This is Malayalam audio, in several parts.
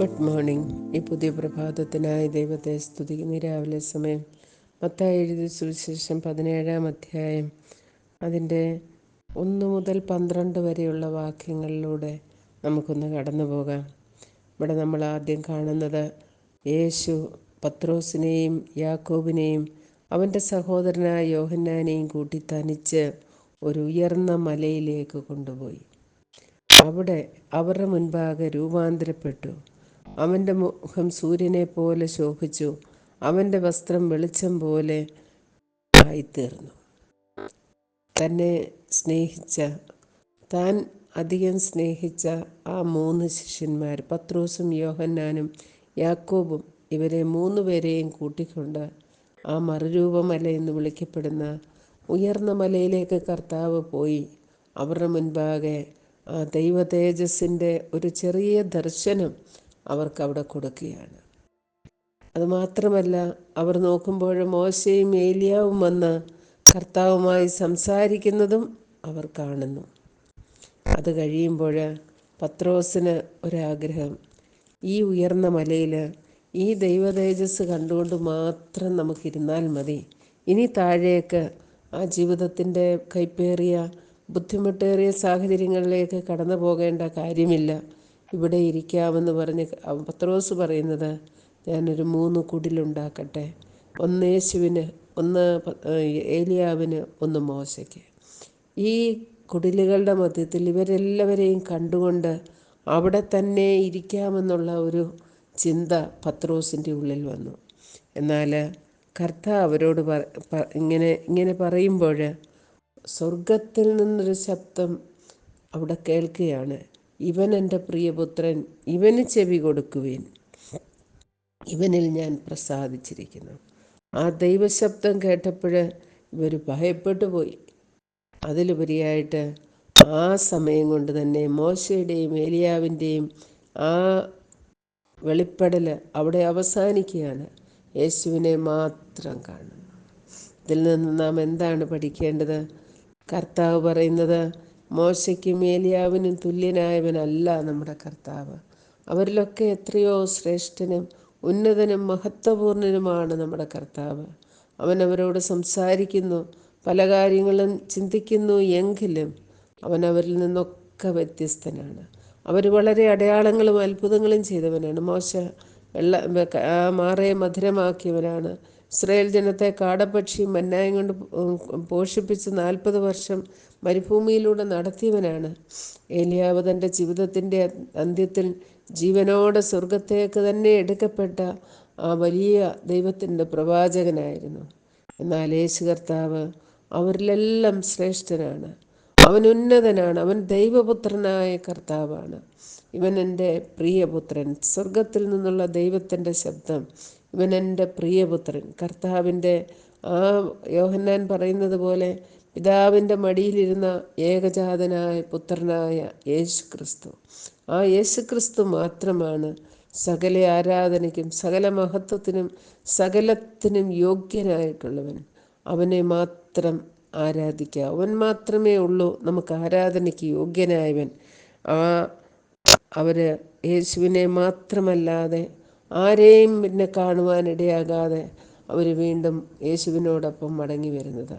ഗുഡ് മോർണിംഗ് ഈ പുതിയ പ്രഭാതത്തിനായി ദൈവത്തെ സ്തുതിക്കുന്ന. രാവിലെ സമയം മത്തായി എഴുതി സുവിശേഷം പതിനേഴാം അധ്യായം. അതിന്റെ ഒന്ന് മുതൽ പന്ത്രണ്ട് വരെയുള്ള വാക്യങ്ങളിലൂടെ നമുക്കൊന്ന് കടന്നു പോകാം. ഇവിടെ നമ്മൾ ആദ്യം കാണുന്നത് യേശു പത്രോസിനെയും യാക്കോബിനെയും അവന്റെ സഹോദരനായ യോഹന്നാനെയും കൂട്ടി തനിച്ച് ഒരു ഉയർന്ന മലയിലേക്ക് കൊണ്ടുപോയി. അവിടെ അവരുടെ മുൻപാകെ രൂപാന്തരപ്പെട്ടു. അവന്റെ മുഖം സൂര്യനെ പോലെ ശോഭിച്ചു. അവന്റെ വസ്ത്രം വെളിച്ചം പോലെ ആയിത്തീർന്നു. തന്നെ സ്നേഹിച്ച താൻ അധികം സ്നേഹിച്ച ആ മൂന്ന് ശിഷ്യന്മാർ പത്രോസും യോഹന്നാനും യാക്കോബും ഇവരെ മൂന്ന് പേരെയും കൂട്ടിക്കൊണ്ട് ആ മറുരൂപമല എന്ന് വിളിക്കപ്പെടുന്ന ഉയർന്ന മലയിലേക്ക് കർത്താവ് പോയി. അവരുടെ മുൻപാകെ ആ ദൈവ തേജസ്സിന്റെ ഒരു ചെറിയ ദർശനം അവർക്ക് അവിടെ കൊടുക്കുകയാണ്. അതുമാത്രമല്ല അവർ നോക്കുമ്പോൾ മോശയും ഏലിയാവും വന്ന് കർത്താവുമായി സംസാരിക്കുന്നതും അവർ കാണുന്നു. അത് കഴിയുമ്പോൾ പത്രോസിന് ഒരാഗ്രഹം ഈ ഉയർന്ന മലയിൽ ഈ ദൈവതേജസ് കണ്ടുകൊണ്ട് മാത്രം നമുക്കിരുന്നാൽ മതി. ഇനി താഴേക്ക് ആ ജീവിതത്തിന്റെ കൈപ്പേറിയ ബുദ്ധിമുട്ടേറിയ സാഹചര്യങ്ങളിലേക്ക് കടന്നു പോകേണ്ട കാര്യമില്ല. ഇവിടെ ഇരിക്കാമെന്ന് പറഞ്ഞ് പത്രോസ് പറയുന്നത് ഞാനൊരു മൂന്ന് കുടിലുണ്ടാക്കട്ടെ. ഒന്ന് യേശുവിന് ഒന്ന് ഏലിയാവിന് ഒന്ന് മോശയ്ക്ക്. ഈ കുടിലുകളുടെ മധ്യത്തിൽ ഇവരെല്ലാവരെയും കണ്ടുകൊണ്ട് അവിടെ തന്നെ ഇരിക്കാമെന്നുള്ള ഒരു ചിന്ത പത്രോസിന്റെ ഉള്ളിൽ വന്നു. എന്നാൽ കർത്ത അവരോട് ഇങ്ങനെ ഇങ്ങനെ പറയുമ്പോൾ സ്വർഗത്തിൽ നിന്നൊരു ശബ്ദം അവിടെ കേൾക്കുകയാണ്. ഇവൻ എന്റെ പ്രിയപുത്രൻ ഇവന് ചെവി കൊടുക്കുവേൻ. ഇവനിൽ ഞാൻ പ്രസാദിച്ചിരിക്കുന്നു. ആ ദൈവശബ്ദം കേട്ടപ്പോൾ ഇവർ ഭയപ്പെട്ടു പോയി. അതിലുപരിയായിട്ട് ആ സമയം കൊണ്ട് തന്നെ മോശയുടെയും ഏലിയാവിന്റെയും ആ വെളിപ്പെടൽ അവിടെ അവസാനിക്കുകയാണ്. യേശുവിനെ മാത്രം കാണുന്നു. ഇതിൽ നിന്ന് നാം എന്താണ് പഠിക്കേണ്ടത്? കർത്താവ് പറയുന്നത് മോശയ്ക്കും ഏലിയാവിനും തുല്യനായവനല്ല നമ്മുടെ കർത്താവ്. അവരിലൊക്കെ എത്രയോ ശ്രേഷ്ഠനും ഉന്നതനും മഹത്വപൂർണനുമാണ് നമ്മുടെ കർത്താവ്. അവൻ അവരോട് സംസാരിക്കുന്നു പല കാര്യങ്ങളും ചിന്തിക്കുന്നു എങ്കിലും അവൻ അവരിൽ നിന്നൊക്കെ വ്യത്യസ്തനാണ്. അവർ വളരെ അടയാളങ്ങളും അത്ഭുതങ്ങളും ചെയ്തവനാണ്. മോശ വെള്ള മാറയെ മധുരമാക്കിയവനാണ്. ഇസ്രയേൽ ജനത്തെ കാടപ്പക്ഷി മന്നായം കൊണ്ട് പോഷിപ്പിച്ച് നാൽപ്പത് വർഷം മരുഭൂമിയിലൂടെ നടത്തിയവനാണ്. ഏലിയാവ് തന്റെ ജീവിതത്തിന്റെ അന്ത്യത്തിൽ ജീവനോടെ സ്വർഗത്തേക്ക് തന്നെ എടുക്കപ്പെട്ട ആ വലിയ ദൈവത്തിന്റെ പ്രവാചകനായിരുന്നു. എന്നാൽ യേശു കർത്താവ് അവരിലെല്ലാം ശ്രേഷ്ഠനാണ്. അവൻ ഉന്നതനാണ്. അവൻ ദൈവപുത്രനായ കർത്താവാണ്. ഇവൻ എന്റെ പ്രിയപുത്രൻ. സ്വർഗത്തിൽ നിന്നുള്ള ദൈവത്തിന്റെ ശബ്ദം ഇവൻ എന്റെ പ്രിയപുത്രൻ. കർത്താവിന്റെ ആ യോഹന്നാൻ പറയുന്നത് പോലെ പിതാവിന്റെ മടിയിലിരുന്ന ഏകജാതനായ പുത്രനായ യേശു ക്രിസ്തു ആ യേശു ക്രിസ്തു മാത്രമാണ് സകല ആരാധനയ്ക്കും സകല മഹത്വത്തിനും സകലത്തിനും യോഗ്യനായിട്ടുള്ളവൻ. അവനെ മാത്രം ആരാധിക്കുക അവൻ മാത്രമേ ഉള്ളൂ നമുക്ക് ആരാധനയ്ക്ക് യോഗ്യനായവൻ. ആ അവർ യേശുവിനെ മാത്രമല്ലാതെ ആരെയും പിന്നെ കാണുവാനിടയാകാതെ അവർ വീണ്ടും യേശുവിനോടൊപ്പം മടങ്ങി വരുന്നത്.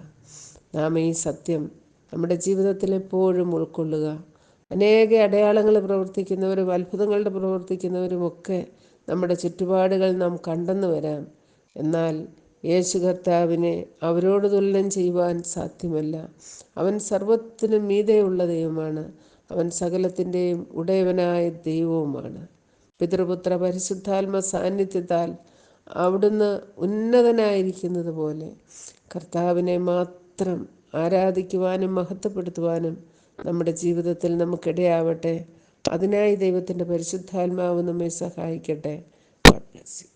നാം ഈ സത്യം നമ്മുടെ ജീവിതത്തിൽ എപ്പോഴും ഉൾക്കൊള്ളുക. അനേക അടയാളങ്ങൾ പ്രവർത്തിക്കുന്നവരും അത്ഭുതങ്ങളുടെ പ്രവർത്തിക്കുന്നവരുമൊക്കെ നമ്മുടെ ചുറ്റുപാടുകൾ നാം കണ്ടെന്ന് വരാം. എന്നാൽ യേശു കർത്താവിനെ അവരോട് തുല്യം ചെയ്യുവാൻ സാധ്യമല്ല. അവൻ സർവത്തിനും മീതെയുള്ള ദൈവമാണ്. അവൻ സകലത്തിന്റെയും ഉടയവനായ ദൈവവുമാണ്. പിതൃപുത്ര പരിശുദ്ധാത്മ സാന്നിധ്യത്താൽ അവിടുന്ന് ഉന്നതനായിരിക്കുന്നത് പോലെ കർത്താവിനെ മാത്രം ആരാധിക്കുവാനും മഹത്വപ്പെടുത്തുവാനും നമ്മുടെ ജീവിതത്തിൽ നമുക്കിടയാവട്ടെ. അതിനായി ദൈവത്തിന്റെ പരിശുദ്ധാത്മാവ് നമ്മെ സഹായിക്കട്ടെ. ഗോഡ്